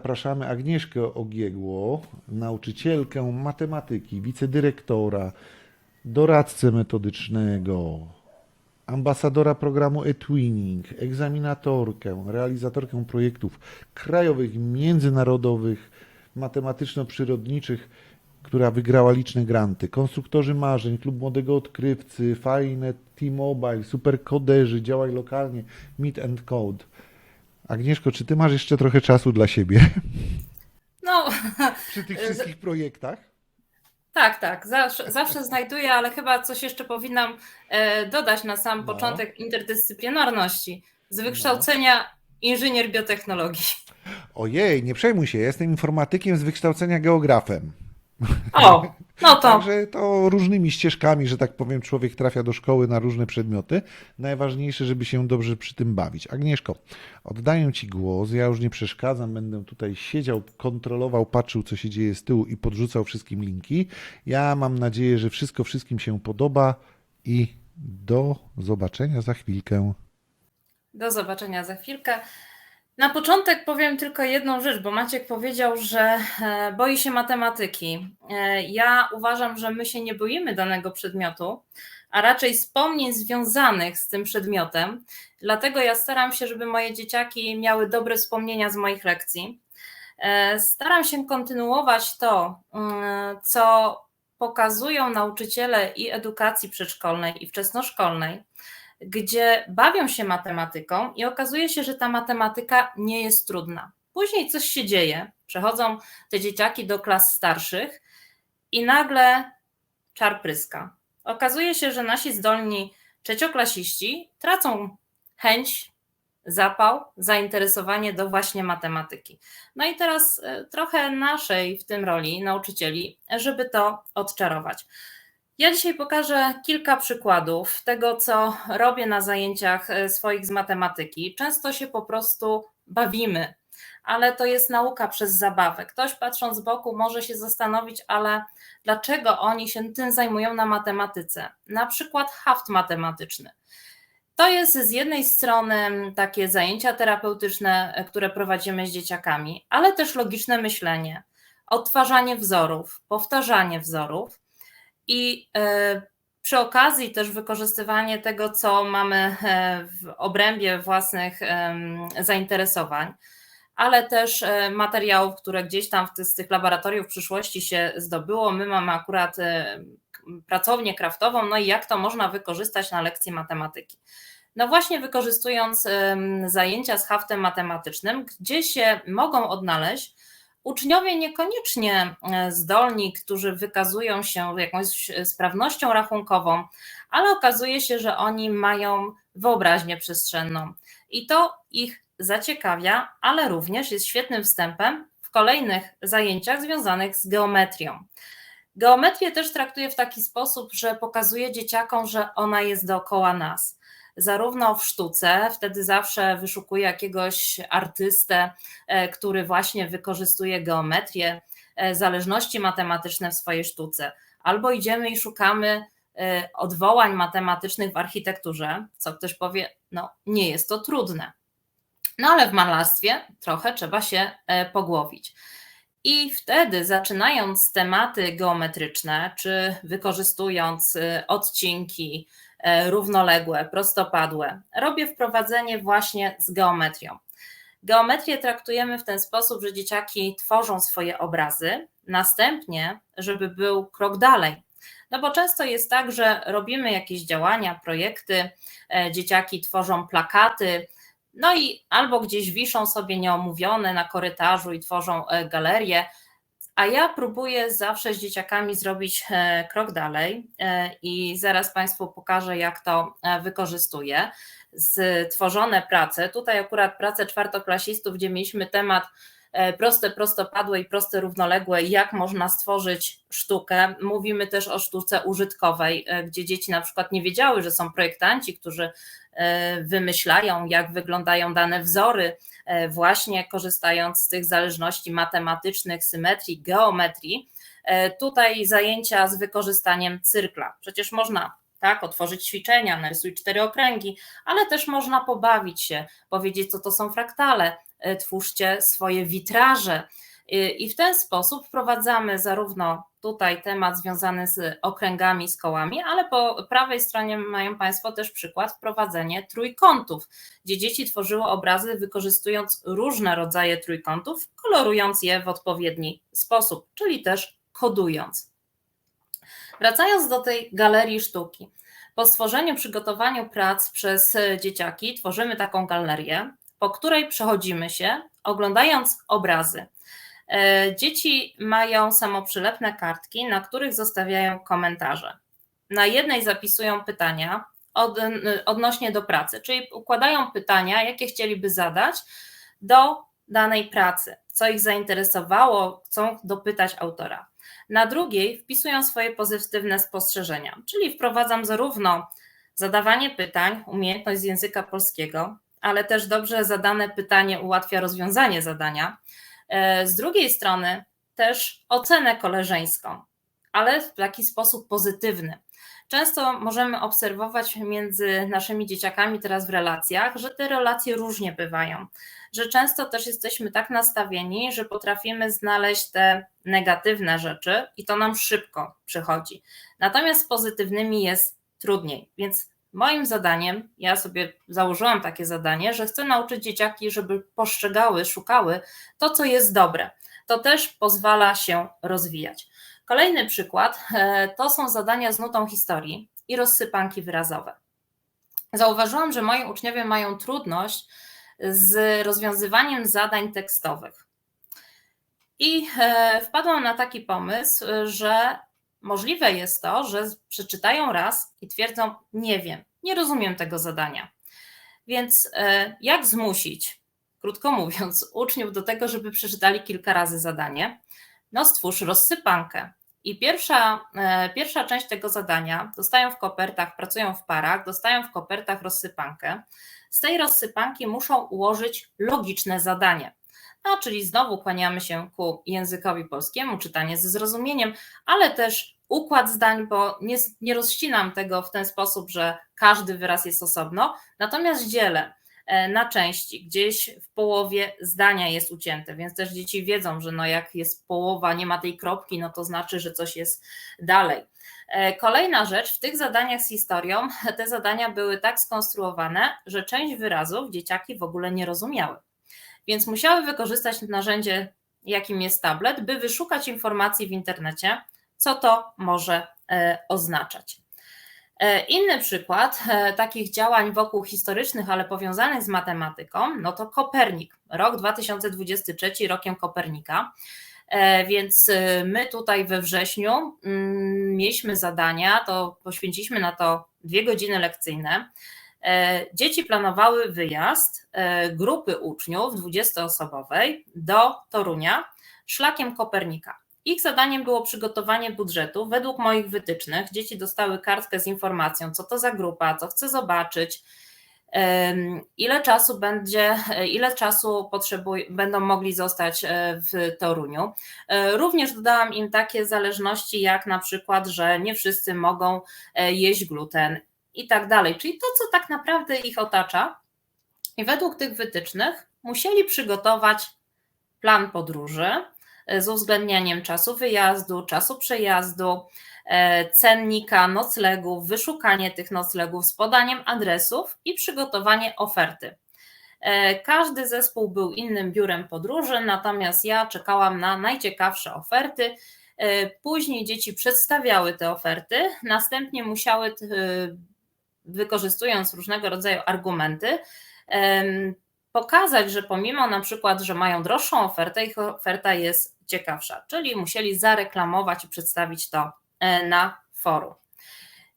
Zapraszamy Agnieszkę Ogiegło, nauczycielkę matematyki, wicedyrektora, doradcę metodycznego, ambasadora programu eTwinning, egzaminatorkę, realizatorkę projektów krajowych, międzynarodowych, matematyczno-przyrodniczych, która wygrała liczne granty. Konstruktorzy marzeń, Klub Młodego Odkrywcy, Fajne, T-Mobile, Superkoderzy, działaj lokalnie, Meet and Code. Agnieszko, czy ty masz jeszcze trochę czasu dla siebie No, przy tych wszystkich projektach? tak, tak, zawsze, zawsze znajduję, ale chyba coś jeszcze powinnam e, dodać na sam No. początek interdyscyplinarności. Z wykształcenia inżynier biotechnologii. Ojej, nie przejmuj się, jestem informatykiem z wykształcenia geografem. O, no to Także to różnymi ścieżkami, że tak powiem, człowiek trafia do szkoły na różne przedmioty. Najważniejsze, żeby się dobrze przy tym bawić. Agnieszko, oddaję Ci głos. Ja już nie przeszkadzam, będę tutaj siedział, kontrolował, patrzył, co się dzieje z tyłu i podrzucał wszystkim linki. Ja mam nadzieję, że wszystko wszystkim się podoba i do zobaczenia za chwilkę. do zobaczenia za chwilkę. Na początek powiem tylko jedną rzecz, bo Maciek powiedział, że e, boi się matematyki. E, Ja uważam, że my się nie boimy danego przedmiotu, a raczej wspomnień związanych z tym przedmiotem. Dlatego ja staram się, żeby moje dzieciaki miały dobre wspomnienia z moich lekcji. E, Staram się kontynuować to, mm, co pokazują nauczyciele i edukacji przedszkolnej i wczesnoszkolnej gdzie bawią się matematyką i okazuje się, że ta matematyka nie jest trudna. Później coś się dzieje, przechodzą te dzieciaki do klas starszych i nagle czar pryska. Okazuje się, że nasi zdolni trzecioklasiści tracą chęć, zapał, zainteresowanie do właśnie matematyki. No i teraz e, trochę naszej w tym roli nauczycieli, żeby to odczarować. Ja dzisiaj pokażę kilka przykładów tego, co robię na zajęciach e, swoich z matematyki. Często się po prostu bawimy, ale to jest nauka przez zabawę. Ktoś patrząc z boku może się zastanowić, ale dlaczego oni się tym zajmują na matematyce? Na przykład haft matematyczny. To jest z jednej strony takie zajęcia terapeutyczne, e, które prowadzimy z dzieciakami, ale też logiczne myślenie, odtwarzanie wzorów, powtarzanie wzorów. I e, przy okazji też wykorzystywanie tego, co mamy e, w obrębie własnych zainteresowań, ale też e, materiałów, które gdzieś tam z tych laboratoriów przyszłości się zdobyło. My mamy akurat pracownię kraftową, no i jak to można wykorzystać na lekcji matematyki. No właśnie wykorzystując zajęcia z haftem matematycznym, gdzie się mogą odnaleźć uczniowie niekoniecznie e, zdolni, którzy wykazują się jakąś sprawnością rachunkową, ale okazuje się, że oni mają wyobraźnię przestrzenną i to ich zaciekawia, ale również jest świetnym wstępem w kolejnych zajęciach związanych z geometrią. Geometrię też traktuję w taki sposób, że pokazuje dzieciakom, że ona jest dookoła nas zarówno w sztuce, wtedy zawsze wyszukuję jakiegoś artystę, e, który właśnie wykorzystuje geometrię, e, zależności matematyczne w swojej sztuce, albo idziemy i szukamy e, odwołań matematycznych w architekturze, co ktoś powie, no nie jest to trudne. No ale w malarstwie trochę trzeba się pogłowić. I wtedy, zaczynając tematy geometryczne, czy wykorzystując odcinki, równoległe, prostopadłe, robię wprowadzenie właśnie z geometrią. Geometrię traktujemy w ten sposób, że dzieciaki tworzą swoje obrazy, następnie, żeby był krok dalej. No bo często jest tak, że robimy jakieś działania, projekty, e, dzieciaki tworzą plakaty, no i albo gdzieś wiszą sobie nieomówione na korytarzu i tworzą e, galerię, a ja próbuję zawsze z dzieciakami zrobić e, krok dalej e, i zaraz Państwu pokażę, jak to e, wykorzystuję. Stworzone prace, tutaj akurat prace czwartoklasistów, gdzie mieliśmy temat proste, prostopadłe i proste, równoległe, jak można stworzyć sztukę. Mówimy też o sztuce użytkowej, gdzie dzieci na przykład nie wiedziały, że są projektanci, którzy wymyślają, jak wyglądają dane wzory, właśnie korzystając z tych zależności matematycznych, symetrii, geometrii. E, Tutaj zajęcia z wykorzystaniem cyrkla. Przecież można tak, otworzyć ćwiczenia, narysuj cztery okręgi, ale też można pobawić się, powiedzieć, co to są fraktale, e, twórzcie swoje witraże. Y, I w ten sposób wprowadzamy zarówno tutaj temat związany z okręgami, z kołami, ale po prawej stronie mają Państwo też przykład wprowadzenie trójkątów, gdzie dzieci tworzyły obrazy wykorzystując różne rodzaje trójkątów, kolorując je w odpowiedni sposób, czyli też kodując. Wracając do tej galerii sztuki. Po stworzeniu, przygotowaniu prac przez dzieciaki tworzymy taką galerię, po której przechodzimy się, oglądając obrazy. E, Dzieci mają samoprzylepne kartki, na których zostawiają komentarze. Na jednej zapisują pytania od, odnośnie do pracy, czyli układają pytania, jakie chcieliby zadać do danej pracy, co ich zainteresowało, chcą dopytać autora. Na drugiej wpisują swoje pozytywne spostrzeżenia, czyli wprowadzam zarówno zadawanie pytań, umiejętność z języka polskiego, ale też dobrze zadane pytanie ułatwia rozwiązanie zadania. E, Z drugiej strony też ocenę koleżeńską, ale w taki sposób pozytywny. Często możemy obserwować między naszymi dzieciakami teraz w relacjach, że te relacje różnie bywają, że często też jesteśmy tak nastawieni, że potrafimy znaleźć te negatywne rzeczy i to nam szybko przychodzi. Natomiast z pozytywnymi jest trudniej, więc moim zadaniem, ja sobie założyłam takie zadanie, że chcę nauczyć dzieciaki, żeby postrzegały, szukały to, co jest dobre. To też pozwala się rozwijać. Kolejny przykład e, to są zadania z nutą historii i rozsypanki wyrazowe. Zauważyłam, że moi uczniowie mają trudność z rozwiązywaniem zadań tekstowych. I e, wpadłam na taki pomysł, że możliwe jest to, że przeczytają raz i twierdzą: Nie wiem, nie rozumiem tego zadania. Więc e, jak zmusić, krótko mówiąc, uczniów do tego, żeby przeczytali kilka razy zadanie? No, stwórz rozsypankę. I pierwsza, e, pierwsza część tego zadania dostają w kopertach, pracują w parach, dostają w kopertach rozsypankę. Z tej rozsypanki muszą ułożyć logiczne zadanie. No, czyli znowu kłaniamy się ku językowi polskiemu, czytanie ze zrozumieniem, ale też układ zdań, bo nie, nie rozcinam tego w ten sposób, że każdy wyraz jest osobno, natomiast dzielę e, na części, gdzieś w połowie zdania jest ucięte, więc też dzieci wiedzą, że no jak jest połowa, nie ma tej kropki, no to znaczy, że coś jest dalej. E, Kolejna rzecz, w tych zadaniach z historią, te zadania były tak skonstruowane, że część wyrazów dzieciaki w ogóle nie rozumiały. Więc musiały wykorzystać narzędzie, jakim jest tablet, by wyszukać informacji w internecie, co to może e, oznaczać. E, Inny przykład e, takich działań wokół historycznych, ale powiązanych z matematyką, no to Kopernik. Rok 2023 rokiem Kopernika. Więc my tutaj we wrześniu mm, mieliśmy zadania, to poświęciliśmy na to dwie godziny lekcyjne. E, Dzieci planowały wyjazd e, grupy uczniów 20-osobowej do Torunia szlakiem Kopernika. Ich zadaniem było przygotowanie budżetu według moich wytycznych. Dzieci dostały kartkę z informacją, co to za grupa, co chce zobaczyć, ile czasu będzie, e, ile czasu potrzebuj, będą mogli zostać w Toruniu. Również dodałam im takie zależności, jak na przykład, że nie wszyscy mogą jeść gluten i tak dalej. Czyli to, co tak naprawdę ich otacza. I według tych wytycznych musieli przygotować plan podróży e, z uwzględnianiem czasu wyjazdu, czasu przejazdu, e, cennika, noclegów, wyszukanie tych noclegów z podaniem adresów i przygotowanie oferty. E, Każdy zespół był innym biurem podróży, natomiast ja czekałam na najciekawsze oferty. Później dzieci przedstawiały te oferty, następnie musiały, wykorzystując różnego rodzaju argumenty, pokazać, że pomimo na przykład, że mają droższą ofertę, ich oferta jest ciekawsza, czyli musieli zareklamować i przedstawić to e, na forum.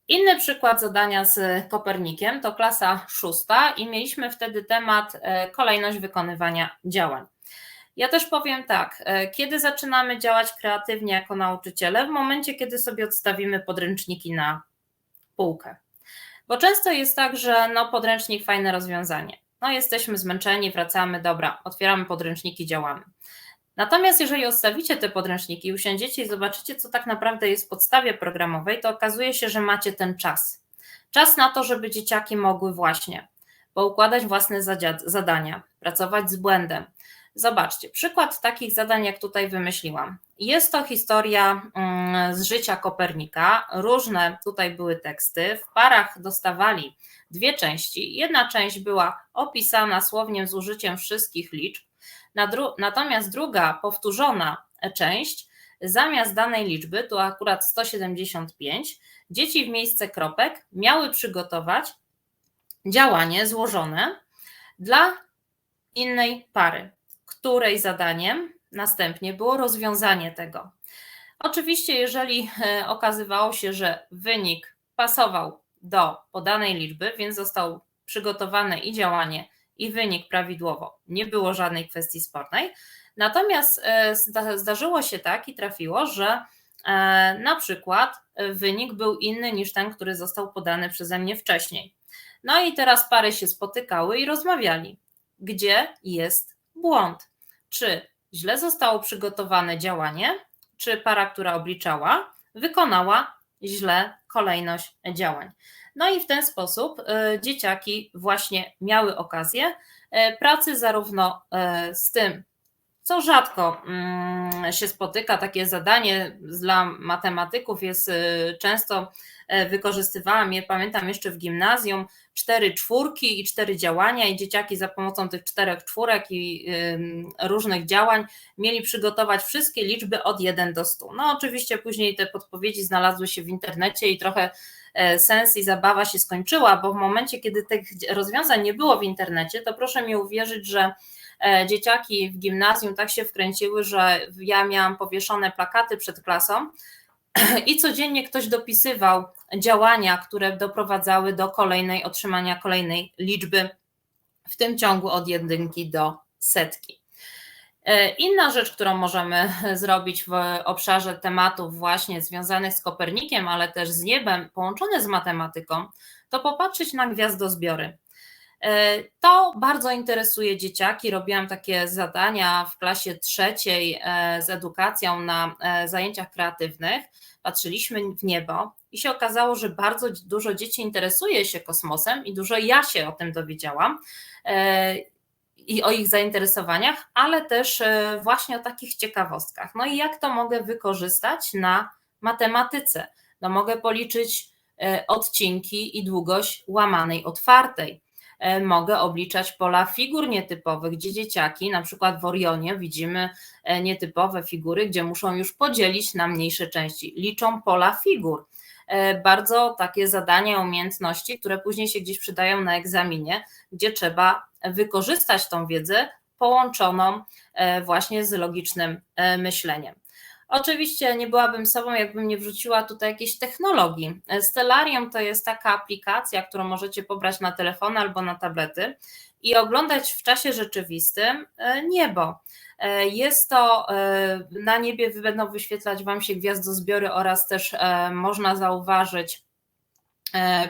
Inny przykład zadania z Kopernikiem to klasa szósta i mieliśmy wtedy temat e, kolejność wykonywania działań. Ja też powiem tak, e, kiedy zaczynamy działać kreatywnie jako nauczyciele? W momencie, kiedy sobie odstawimy podręczniki na półkę. Bo często jest tak, że no podręcznik fajne rozwiązanie. No jesteśmy zmęczeni, wracamy, dobra, otwieramy podręczniki, działamy. Natomiast jeżeli odstawicie te podręczniki, usiądziecie i zobaczycie, co tak naprawdę jest w podstawie programowej, to okazuje się, że macie ten czas. Czas na to, żeby dzieciaki mogły właśnie poukładać własne zadania, pracować z błędem. Zobaczcie, przykład takich zadań, jak tutaj wymyśliłam. Jest to historia z życia Kopernika. Różne tutaj były teksty. W parach dostawali dwie części. Jedna część była opisana słownie z użyciem wszystkich liczb, natomiast druga, powtórzona część, zamiast danej liczby, tu akurat 175, dzieci w miejsce kropek miały przygotować działanie złożone dla innej pary, której zadaniem następnie było rozwiązanie tego. Oczywiście, jeżeli e, okazywało się, że wynik pasował do podanej liczby, więc został przygotowane i działanie, i wynik prawidłowo, nie było żadnej kwestii spornej. Natomiast e, zdarzyło się tak i trafiło, że e, na przykład wynik był inny niż ten, który został podany przeze mnie wcześniej. No i teraz pary się spotykały i rozmawiali, gdzie jest błąd. Czy źle zostało przygotowane działanie, czy para, która obliczała, wykonała źle kolejność działań. No i w ten sposób y, dzieciaki właśnie miały okazję y, pracy zarówno y, z tym, co rzadko mm, się spotyka, takie zadanie dla matematyków jest często wykorzystywałam je, pamiętam jeszcze w gimnazjum, cztery czwórki i cztery działania i dzieciaki za pomocą tych czterech czwórek i różnych działań mieli przygotować wszystkie liczby od 1 do 100. No oczywiście później te podpowiedzi znalazły się w internecie i trochę e, sens i zabawa się skończyła, bo w momencie, kiedy tych rozwiązań nie było w internecie, to proszę mi uwierzyć, że e, dzieciaki w gimnazjum tak się wkręciły, że ja miałam powieszone plakaty przed klasą i codziennie ktoś dopisywał działania, które doprowadzały do kolejnej, otrzymania kolejnej liczby w tym ciągu od jedynki do setki. E, inna rzecz, którą możemy zrobić w obszarze tematów właśnie związanych z Kopernikiem, ale też z niebem, połączone z matematyką, to popatrzeć na gwiazdozbiory. E, to bardzo interesuje dzieciaki. Robiłam takie zadania w klasie trzeciej e, z edukacją na zajęciach kreatywnych. Patrzyliśmy w niebo i się okazało, że bardzo dużo dzieci interesuje się kosmosem i dużo ja się o tym dowiedziałam e, i o ich zainteresowaniach, ale też e, właśnie o takich ciekawostkach. No i jak to mogę wykorzystać na matematyce? No mogę policzyć e, odcinki i długość łamanej otwartej. Mogę obliczać pola figur nietypowych, gdzie dzieciaki, na przykład w Orionie, widzimy nietypowe figury, gdzie muszą już podzielić na mniejsze części. Liczą pola figur. E, bardzo takie zadania, umiejętności, które później się gdzieś przydają na egzaminie, gdzie trzeba wykorzystać tą wiedzę połączoną e, właśnie z logicznym e, myśleniem. Oczywiście nie byłabym sobą, jakbym nie wrzuciła tutaj jakiejś technologii. Stellarium to jest taka aplikacja, którą możecie pobrać na telefony albo na tablety i oglądać w czasie rzeczywistym niebo. E, jest to, e, na niebie będą wyświetlać Wam się gwiazdozbiory oraz też e, można zauważyć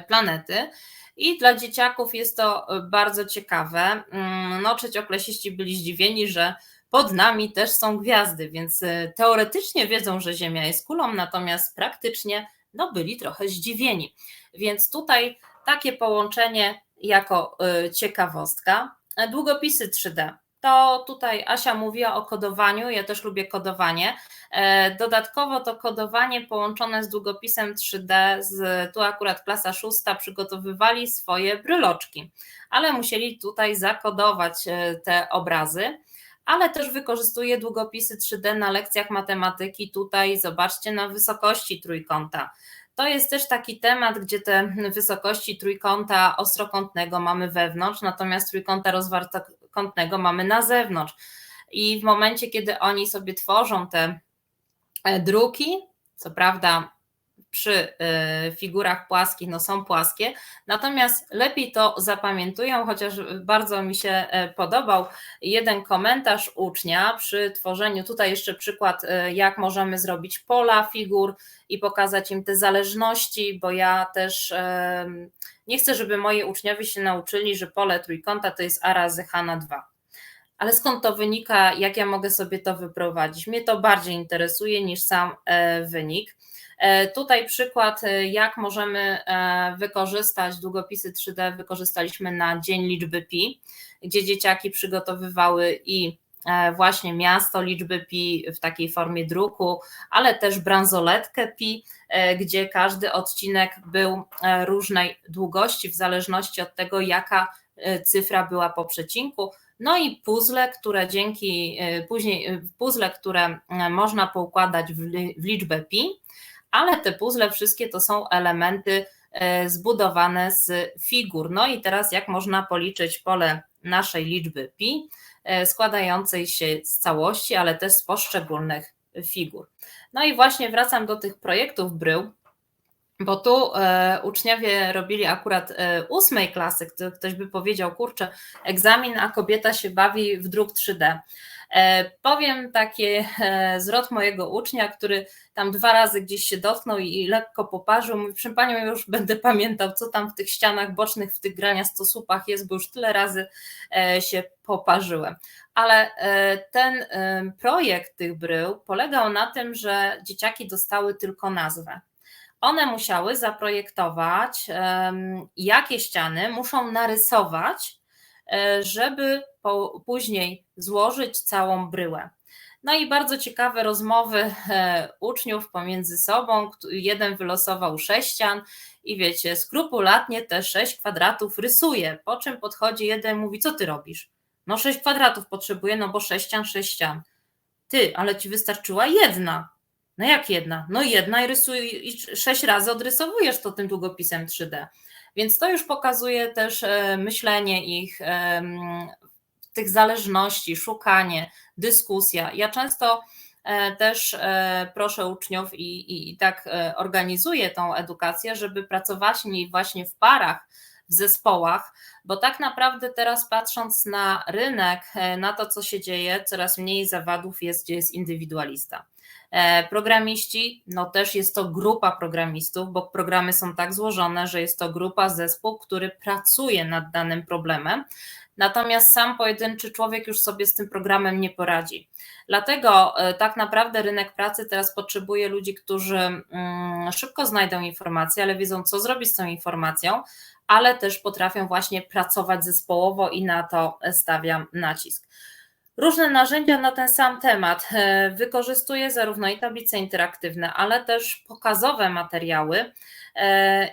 planety. I dla dzieciaków jest to bardzo ciekawe. Mm, no, trzecioklasiści byli zdziwieni, że pod nami też są gwiazdy, więc teoretycznie wiedzą, że Ziemia jest kulą, natomiast praktycznie no, byli trochę zdziwieni. Więc tutaj takie połączenie jako ciekawostka. Długopisy 3D to tutaj Asia mówiła o kodowaniu, ja też lubię kodowanie. E, dodatkowo to kodowanie połączone z długopisem 3D, z, tu akurat klasa szósta przygotowywali swoje bryloczki, ale musieli tutaj zakodować e, te obrazy ale też wykorzystuje długopisy 3D na lekcjach matematyki. Tutaj zobaczcie na wysokości trójkąta. To jest też taki temat, gdzie te wysokości trójkąta ostrokątnego mamy wewnątrz, natomiast trójkąta rozwartokątnego mamy na zewnątrz. I w momencie, kiedy oni sobie tworzą te e, druki, co prawda przy figurach płaskich no są płaskie, natomiast lepiej to zapamiętują, chociaż bardzo mi się podobał jeden komentarz ucznia przy tworzeniu, tutaj jeszcze przykład, jak możemy zrobić pola figur i pokazać im te zależności, bo ja też nie chcę, żeby moi uczniowie się nauczyli, że pole trójkąta to jest a razy h na 2 ale skąd to wynika, jak ja mogę sobie to wyprowadzić? Mnie to bardziej interesuje niż sam wynik. Tutaj przykład, jak możemy wykorzystać długopisy 3D, wykorzystaliśmy na Dzień Liczby Pi, gdzie dzieciaki przygotowywały i właśnie miasto liczby pi w takiej formie druku, ale też bransoletkę pi, gdzie każdy odcinek był różnej długości w zależności od tego, jaka cyfra była po przecinku. No i puzzle, które dzięki później puzzle, które można poukładać w liczbę pi, ale te puzzle wszystkie to są elementy zbudowane z figur. No i teraz jak można policzyć pole naszej liczby pi, składającej się z całości, ale też z poszczególnych figur. No i właśnie wracam do tych projektów brył, bo tu e, uczniowie robili akurat e, ósmej klasy, ktoś by powiedział, kurczę, egzamin, a kobieta się bawi w druk 3D. E, powiem taki zwrot mojego ucznia, który tam dwa razy gdzieś się dotknął i lekko poparzył. Mówi, proszę Panią, już będę pamiętał, co tam w tych ścianach bocznych, w tych graniastosłupach jest, bo już tyle razy się poparzyłem. Ale ten projekt tych brył polegał na tym, że dzieciaki dostały tylko nazwę one musiały zaprojektować, jakie ściany muszą narysować, e, żeby później złożyć całą bryłę. No i bardzo ciekawe rozmowy e, uczniów pomiędzy sobą. Jeden wylosował sześć ścian i wiecie, skrupulatnie te sześć kwadratów rysuje. Po czym podchodzi jeden mówi: Co ty robisz? No, sześć kwadratów potrzebuję, no bo sześć ścian, sześć ścian. Ty, ale ci wystarczyła jedna. No jak jedna? No jedna i rysuj, i sześć razy odrysowujesz to tym długopisem 3D. Więc to już pokazuje też e, myślenie ich, tych zależności, szukanie, dyskusja. Ja często e, też e, proszę uczniów i, i, i tak organizuję tą edukację, żeby pracować niej właśnie w parach, w zespołach, bo tak naprawdę teraz patrząc na rynek, na to, co się dzieje, coraz mniej zawadów jest, gdzie jest indywidualista. E, programiści, no też jest to grupa programistów, bo programy są tak złożone, że jest to grupa, zespół, który pracuje nad danym problemem. Natomiast sam pojedynczy człowiek już sobie z tym programem nie poradzi. Dlatego e, tak naprawdę rynek pracy teraz potrzebuje ludzi, którzy mm, szybko znajdą informacje, ale wiedzą, co zrobić z tą informacją, ale też potrafią właśnie pracować zespołowo i na to stawiam nacisk. Różne narzędzia na ten sam temat e, wykorzystuję zarówno i tablice interaktywne, ale też pokazowe materiały. E,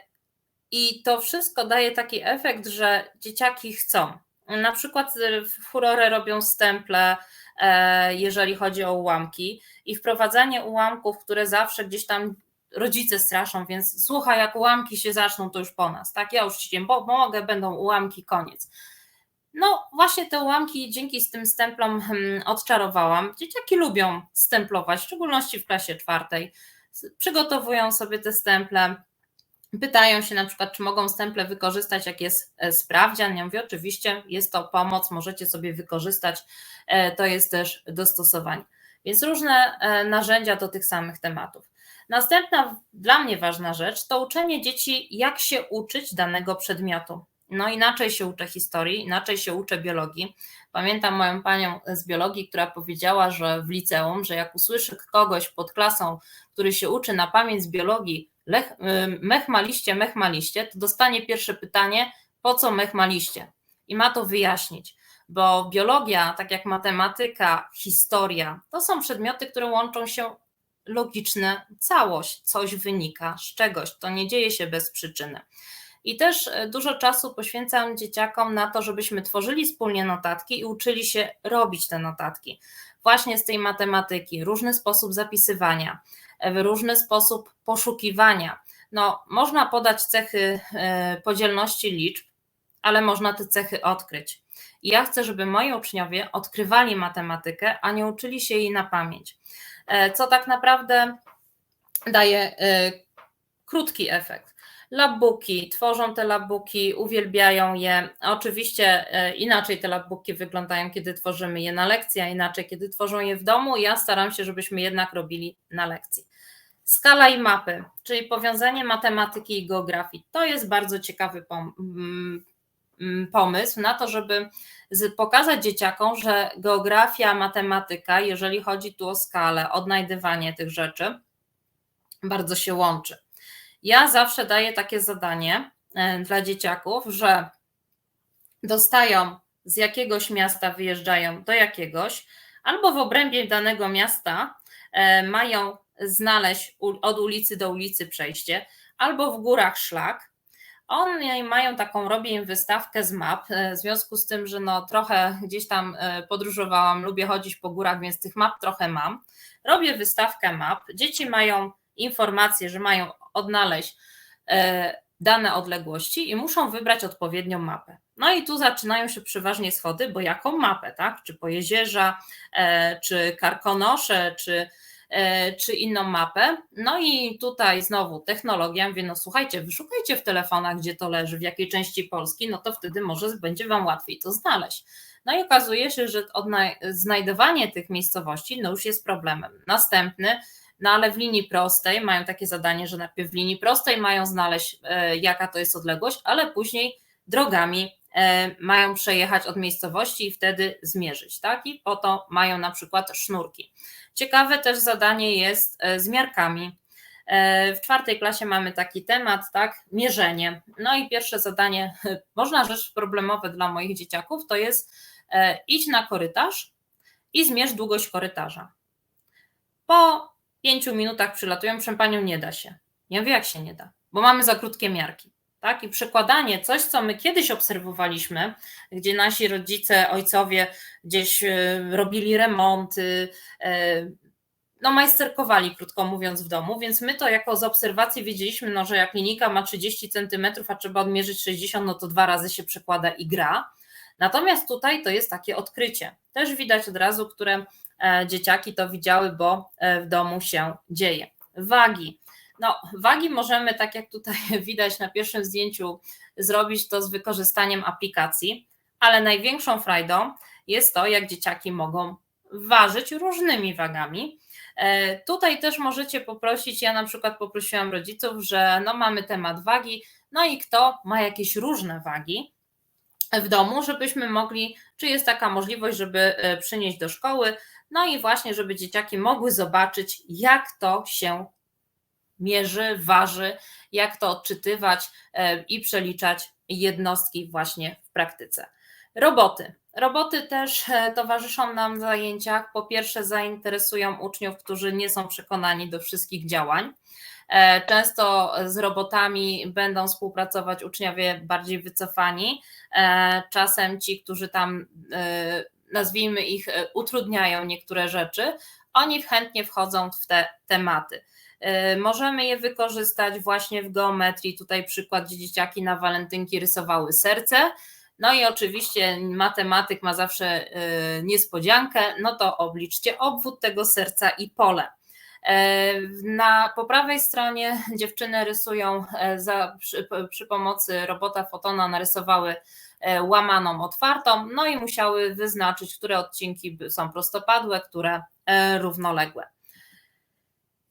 I to wszystko daje taki efekt, że dzieciaki chcą. Na przykład w furorę robią stemple, e, jeżeli chodzi o ułamki, i wprowadzanie ułamków, które zawsze gdzieś tam rodzice straszą, więc słuchaj, jak ułamki się zaczną, to już po nas. Tak, ja już ci pomogę, będą ułamki, koniec. No, właśnie te ułamki dzięki tym stemplom hmm, odczarowałam. Dzieciaki lubią stemplować, w szczególności w klasie czwartej. Przygotowują sobie te stemple, pytają się na przykład, czy mogą stemple wykorzystać, jak jest e, sprawdzian. Ja mówię, oczywiście, jest to pomoc, możecie sobie wykorzystać, e, to jest też dostosowanie. Więc różne e, narzędzia do tych samych tematów. Następna dla mnie ważna rzecz to uczenie dzieci, jak się uczyć danego przedmiotu. No inaczej się uczę historii, inaczej się uczę biologii. Pamiętam moją panią z biologii, która powiedziała, że w liceum, że jak usłyszy kogoś pod klasą, który się uczy na pamięć z biologii, lech, mech maliście, mech maliście, to dostanie pierwsze pytanie, po co mech maliście? I ma to wyjaśnić, bo biologia, tak jak matematyka, historia, to są przedmioty, które łączą się logiczne całość, coś wynika z czegoś, to nie dzieje się bez przyczyny. I też e, dużo czasu poświęcam dzieciakom na to, żebyśmy tworzyli wspólnie notatki i uczyli się robić te notatki. Właśnie z tej matematyki, różny sposób zapisywania, e, różny sposób poszukiwania. No, można podać cechy e, podzielności liczb, ale można te cechy odkryć. I ja chcę, żeby moi uczniowie odkrywali matematykę, a nie uczyli się jej na pamięć. Co tak naprawdę daje krótki efekt. Labbooki, tworzą te labbooki, uwielbiają je. Oczywiście e, inaczej te labbooki wyglądają, kiedy tworzymy je na lekcji, a inaczej, kiedy tworzą je w domu. Ja staram się, żebyśmy jednak robili na lekcji. Skala i mapy, czyli powiązanie matematyki i geografii. To jest bardzo ciekawy mm, mm, pomysł na to, żeby pokazać dzieciakom, że geografia, matematyka, jeżeli chodzi tu o skalę, odnajdywanie tych rzeczy, bardzo się łączy. Ja zawsze daję takie zadanie e, dla dzieciaków, że dostają z jakiegoś miasta, wyjeżdżają do jakiegoś, albo w obrębie danego miasta e, mają znaleźć od ulicy do ulicy przejście, albo w górach szlak. Oni mają taką, robię im wystawkę z map, e, w związku z tym, że no trochę gdzieś tam podróżowałam, lubię chodzić po górach, więc tych map trochę mam. Robię wystawkę map, dzieci mają informację, że mają odnaleźć e, dane odległości i muszą wybrać odpowiednią mapę. No i tu zaczynają się przeważnie schody, bo jaką mapę, tak? Czy Pojezierza, e, czy Karkonosze, czy, e, czy inną mapę. No i tutaj znowu technologia, mówię, no słuchajcie, wyszukajcie w telefonach, gdzie to leży, w jakiej części Polski, no to wtedy może będzie Wam łatwiej to znaleźć. No i okazuje się, że odnaj- znajdowanie tych miejscowości no już jest problemem. Następny, no ale w linii prostej mają takie zadanie, że najpierw w linii prostej mają znaleźć, e, jaka to jest odległość, ale później drogami e, mają przejechać od miejscowości i wtedy zmierzyć, tak? I po to mają na przykład sznurki. Ciekawe też zadanie jest e, z miarkami. W czwartej klasie mamy taki temat, tak? Mierzenie. No i pierwsze zadanie, można rzecz problemowe dla moich dzieciaków, to jest idź na korytarz i zmierz długość korytarza. Po pięciu minutach przylatują, proszę panią, nie da się. Ja mówię, jak się nie da? Bo mamy za krótkie miarki. Tak? I przekładanie, coś, co my kiedyś obserwowaliśmy, gdzie nasi rodzice, ojcowie gdzieś e, robili remonty, e, no majsterkowali, krótko mówiąc, w domu, więc my to jako z obserwacji wiedzieliśmy, no, że jak linijka ma 30 cm, a trzeba odmierzyć 60, no to dwa razy się przekłada i gra. Natomiast tutaj to jest takie odkrycie. Też widać od razu, które dzieciaki to widziały, bo e, w domu się dzieje. Wagi. No, wagi możemy, tak jak tutaj widać na pierwszym zdjęciu, zrobić to z wykorzystaniem aplikacji, ale największą frajdą jest to, jak dzieciaki mogą ważyć różnymi wagami. E, Tutaj też możecie poprosić, ja na przykład poprosiłam rodziców, że no mamy temat wagi, no i kto ma jakieś różne wagi w domu, żebyśmy mogli, czy jest taka możliwość, żeby e, przynieść do szkoły, no i właśnie, żeby dzieciaki mogły zobaczyć, jak to się mierzy, waży, jak to odczytywać e, i przeliczać jednostki właśnie w praktyce. Roboty. Roboty też e, towarzyszą nam w zajęciach. Po pierwsze, zainteresują uczniów, którzy nie są przekonani do wszystkich działań. E, Często z robotami będą współpracować uczniowie bardziej wycofani, czasem ci, którzy tam, nazwijmy ich, e, utrudniają niektóre rzeczy, oni chętnie wchodzą w te tematy. E, Możemy je wykorzystać właśnie w geometrii. Tutaj przykład, dzieciaki na walentynki rysowały serce. No i oczywiście matematyk ma zawsze e, niespodziankę, no to obliczcie obwód tego serca i pole. Na, po prawej stronie dziewczyny rysują za, przy, przy pomocy robota fotona narysowały łamaną otwartą, no i musiały wyznaczyć, które odcinki są prostopadłe, które e, równoległe.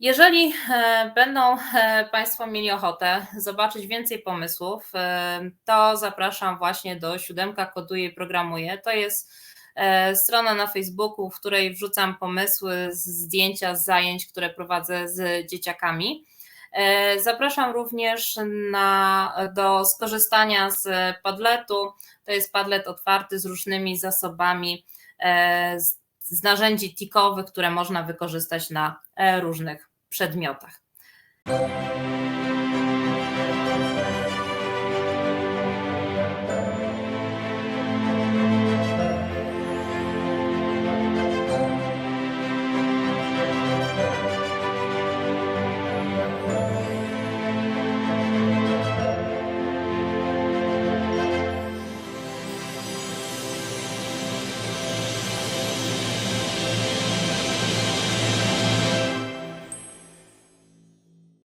Jeżeli e, będą e, Państwo mieli ochotę zobaczyć więcej pomysłów, e, to zapraszam właśnie do siódemka koduje i programuje. To jest e, strona na Facebooku, w której wrzucam pomysły, zdjęcia z zajęć, które prowadzę z dzieciakami. E, Zapraszam również na, do skorzystania z Padletu. To jest Padlet otwarty z różnymi zasobami, e, z, z narzędzi tikowych, które można wykorzystać na e, różnych przedmiotach.